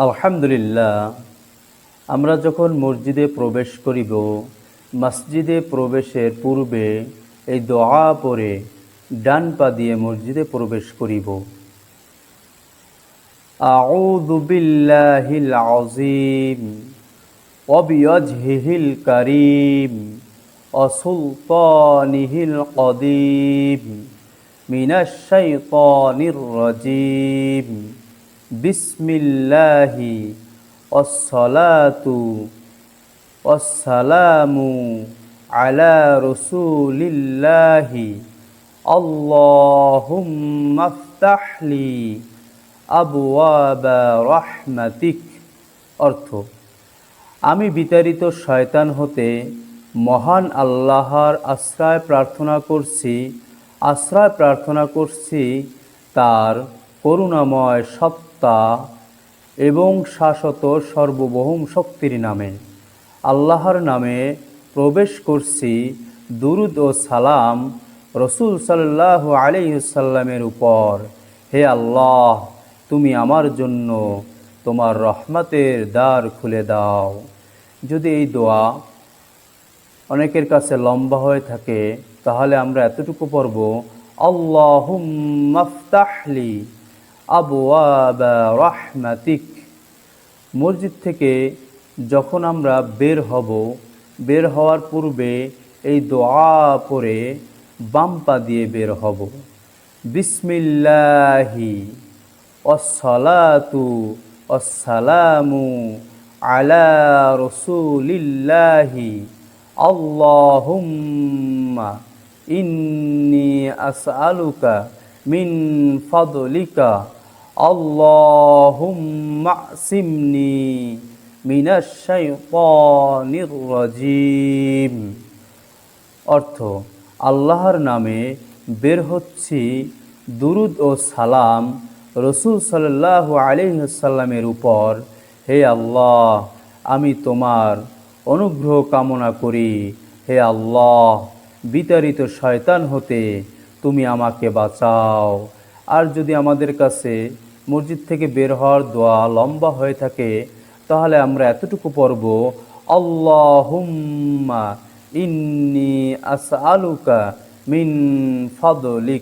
আলহামদুলিল্লাহ আমরা যখন মসজিদে প্রবেশ করিব মসজিদে প্রবেশের পূর্বে এই দোয়া পরে ডান পা দিয়ে মসজিদে প্রবেশ করিব أعوذ بالله العظيم وبوجهه الكريم وسلطانه القديم من الشيطان الرجيم বিসমিল্লাহি অসলাতু অসালামু আলা রসুলিল্লাহি। আল্লাহলি আবুয়াবা রহমাতিক। অর্থ, আমি বিতাড়িত শয়তান হতে মহান আল্লাহর আশ্রয় প্রার্থনা করছি, আশ্রয় প্রার্থনা করছি তার করুণাময় সত্তা এবং শাশ্বত সর্ববহম শক্তির নামে। আল্লাহর নামে প্রবেশ করছি দুরুদ ও সালাম রসুল সাল্লাহ আলিহাল্লামের উপর। হে আল্লাহ, তুমি আমার জন্য তোমার রহমতের দ্বার খুলে দাও। যদি এই দোয়া অনেকের কাছে লম্বা হয়ে থাকে, তাহলে আমরা এতটুকু পড়ব আল্লাহ মাফতাহলি আবু রহমাতিক। মসজিদ থেকে যখন আমরা বের হব, বের হওয়ার পূর্বে এই দোয়া পরে বাম পা দিয়ে বের হব। বিসমিল্লাহি অসলাতু অসালামু আলা রসুলিল্লাহি। আল্লাহুম্মা ইন্নি আসআলুকা মিন ফাদলিকা, আল্লাহুম্মা সিমনি রাজিম। অর্থ, আল্লাহর নামে বের হচ্ছি দুরুদ ও সালাম রসুল সাল্লাহ আলিহাসাল্লামের উপর। হে আল্লাহ, আমি তোমার অনুগ্রহ কামনা করি। হে আল্লাহ, বিতাড়িত শয়তান হতে তুমি আমাকে বাঁচাও। আর যদি আমাদের কাছে মসজিদ থেকে বের হওয়ার দোয়া লম্বা হয়ে থাকে, তাহলে আমরা এতটুকু পড়ব, আল্লাহুম্মা ইন্নি আসআলুকা মিন ফাদলিক